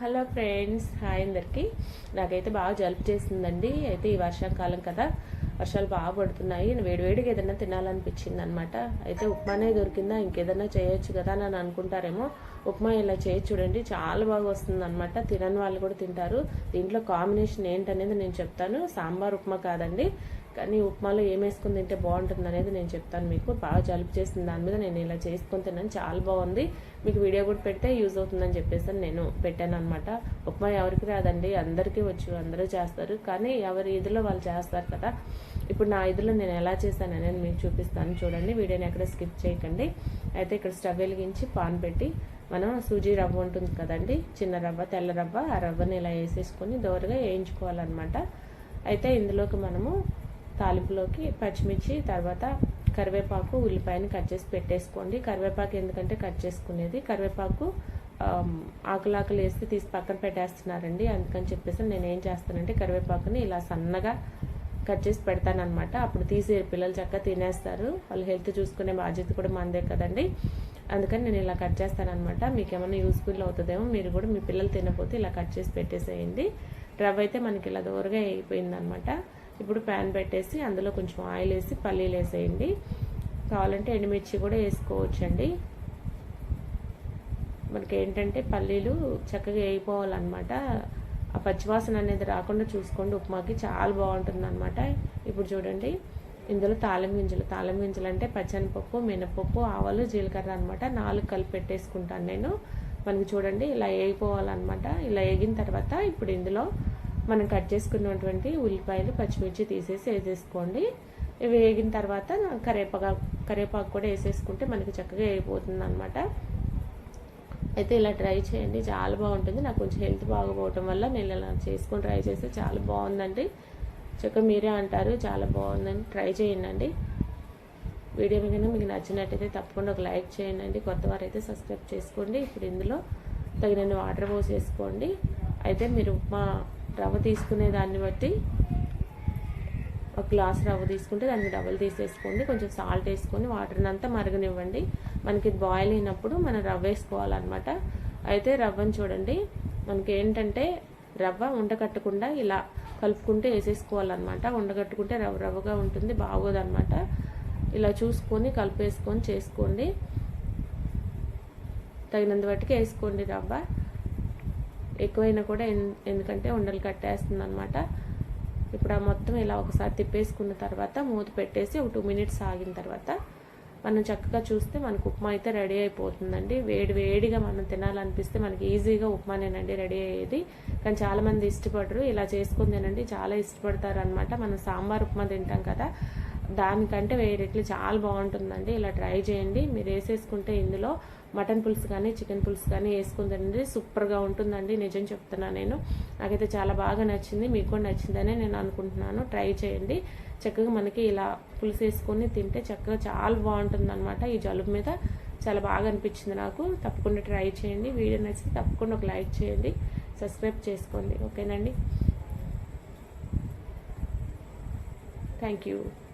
Hello friends hi అందరికి. నాకైతే బాగా జలుపు చేసిందండి. అయితే ఈ వర్షాకాలం కదా వర్షాలు బాగా పడుతున్నాయి. వేడివేడిగా ఏదైనా తినాలనిపించింది అనమాట అయితే ఉప్మానే దొరికిందా ఇంకేదైనా చేయొచ్చు కదా అని అనుకుంటారేమో. ఉప్మా ఇలా చేయొచ్చు చూడండి చాలా బాగా వస్తుంది అనమాట తినని వాళ్ళు కూడా తింటారు. దీంట్లో కాంబినేషన్ ఏంటనేది నేను చెప్తాను. సాంబార్ ఉప్మా కాదండి. కానీ ఉప్మాలో ఏం వేసుకుని తింటే బాగుంటుంది అనేది నేను చెప్తాను మీకు. బాగా జలుబు చేసిన దాని మీద నేను ఇలా చేసుకొని తిన్నాను. చాలా బాగుంది. మీకు వీడియో కూడా పెడితే యూజ్ అవుతుందని చెప్పేసి నేను పెట్టాను అనమాట ఉప్మా ఎవరికి రాదండి. అందరికీ వచ్చు. అందరూ చేస్తారు. కానీ ఎవరి ఇదిలో వాళ్ళు చేస్తారు కదా. ఇప్పుడు నా ఇదిలో నేను ఎలా చేశాను అనేది మీకు చూపిస్తాను. చూడండి. వీడియోని ఎక్కడ స్కిప్ చేయకండి. అయితే ఇక్కడ స్టవ్ వెలిగించి పాన్ పెట్టి మనం సూజీ రవ్వ ఉంటుంది కదండి. చిన్న రవ్వ తెల్ల రవ్వ ఆ రవ్వని ఇలా వేసేసుకొని దోరగా వేయించుకోవాలన్నమాట. అయితే ఇందులోకి మనము తాలింపులోకి పచ్చిమిర్చి తర్వాత కరివేపాకు ఉల్లిపాయని కట్ చేసి పెట్టేసుకోండి. కరివేపాకు ఎందుకంటే కట్ చేసుకునేది? కరివేపాకు ఆకులాకులు వేస్తే తీసి పక్కన పెట్టేస్తున్నారండి. అందుకని చెప్పేసి నేను ఏం చేస్తానంటే కరివేపాకుని ఇలా సన్నగా కట్ చేసి పెడతానమాట అప్పుడు తీసి పిల్లలు చక్కగా తినేస్తారు. వాళ్ళు హెల్త్ చూసుకునే బాధ్యత కూడా మందే కదండి. అందుకని నేను ఇలా కట్ చేస్తానమాట మీకు ఏమైనా యూస్ఫుల్ అవుతుందేమో మీరు కూడా మీ పిల్లలు తినకపోతే ఇలా కట్ చేసి పెట్టేసేయండి. రవ్వ అయితే మనకి ఇలా దూరగా అయిపోయిందనమాట ఇప్పుడు ప్యాన్ పెట్టేసి అందులో కొంచెం ఆయిల్ వేసి పల్లీలు వేసేయండి. కావాలంటే ఎండుమిర్చి కూడా వేసుకోవచ్చండి. మనకి ఏంటంటే పల్లీలు చక్కగా వేయిపోవాలన్నమాట. ఆ పచ్చివాసన అనేది రాకుండా చూసుకోండి. ఉప్మాకి చాలా బాగుంటుంది అనమాట ఇప్పుడు చూడండి ఇందులో తాళం గింజలు. తాళం గింజలు అంటే పచ్చనిపప్పు మినపప్పు ఆవాలు జీలకర్ర అనమాట నాలుగు కలిపి పెట్టేసుకుంటాను నేను. మనకి చూడండి ఇలా వేగిపోవాలన్నమాట ఇలా వేగిన తర్వాత ఇప్పుడు ఇందులో మనం కట్ చేసుకున్నటువంటి ఉల్లిపాయలు పచ్చిమిర్చి తీసేసి వేసేసుకోండి. వేగిన తర్వాత కరేపాకు కరివేపాకు కూడా వేసేసుకుంటే మనకి చక్కగా వేగిపోతుంది అనమాట అయితే ఇలా ట్రై చేయండి. చాలా బాగుంటుంది. నాకు కొంచెం హెల్త్ బాగోపోవటం వల్ల నేను ఇలా చేసుకొని ట్రై చేస్తే చాలా బాగుందండి. చక్కగా మీరే అంటారు. చాలా బాగుందని ట్రై చేయండి. వీడియో మీద మీకు నచ్చినట్టయితే తప్పకుండా ఒక లైక్ చేయండి. కొత్త వారైతే సబ్స్క్రైబ్ చేసుకోండి. ఇప్పుడు ఇందులో తగినన్ని వాటర్ పోసేసుకోండి. అయితే మీరు ఉప్మా రవ్వ తీసుకునే దాన్ని బట్టి ఒక గ్లాస్ రవ్వ తీసుకుంటే దానికి డబల్ తీసేసుకోండి. కొంచెం సాల్ట్ వేసుకొని వాటర్ని అంతా మరగనివ్వండి. మనకి బాయిల్ అయినప్పుడు మనం రవ్వ వేసుకోవాలన్నమాట. అయితే రవ్వని చూడండి. మనకి ఏంటంటే రవ్వ ఉండకట్టకుండా ఇలా కలుపుకుంటే వేసేసుకోవాలన్నమాట. ఉండగట్టుకుంటే రవ్వ రవ్వగా ఉంటుంది బాగోదన్నమాట. ఇలా చూసుకొని కలిపేసుకొని చేసుకోండి. తగినంత బట్టికి వేసుకోండి రవ్వ. ఎక్కువైనా కూడా ఎందుకంటే ఉండలు కట్టేస్తుంది అనమాట ఇప్పుడు ఆ మొత్తం ఇలా ఒకసారి తిప్పేసుకున్న తర్వాత మూత పెట్టేసి ఒక టూ మినిట్స్ ఆగిన తర్వాత మనం చక్కగా చూస్తే మనకు ఉప్మా అయితే రెడీ అయిపోతుందండి. వేడి వేడిగా మనం తినాలనిపిస్తే మనకి ఈజీగా ఉప్మానేనండి రెడీ అయ్యేది. కానీ చాలామంది ఇష్టపడరు. ఇలా చేసుకుని తినండి చాలా ఇష్టపడతారు అనమాట మనం సాంబార్ ఉప్మా తింటాం కదా దానికంటే వేరేట్లు చాలా బాగుంటుందండి. ఇలా ట్రై చేయండి. మీరు వేసేసుకుంటే ఇందులో మటన్ పులుసు కానీ చికెన్ పులుసు కానీ వేసుకుని తినండి సూపర్గా ఉంటుందండి. నిజం చెప్తున్నా నేను. నాకైతే చాలా బాగా నచ్చింది. మీకు కూడా నచ్చిందని నేను అనుకుంటున్నాను. ట్రై చేయండి. చక్కగా మనకి ఇలా పులుసు వేసుకొని తింటే చక్కగా చాలా బాగుంటుంది అనమాట ఈ జలుబు మీద చాలా బాగా అనిపించింది నాకు. తప్పకుండా ట్రై చేయండి. వీడియో నచ్చితే తప్పకుండా ఒక లైక్ చేయండి. సబ్స్క్రైబ్ చేసుకోండి. ఓకేనండి? Thank you.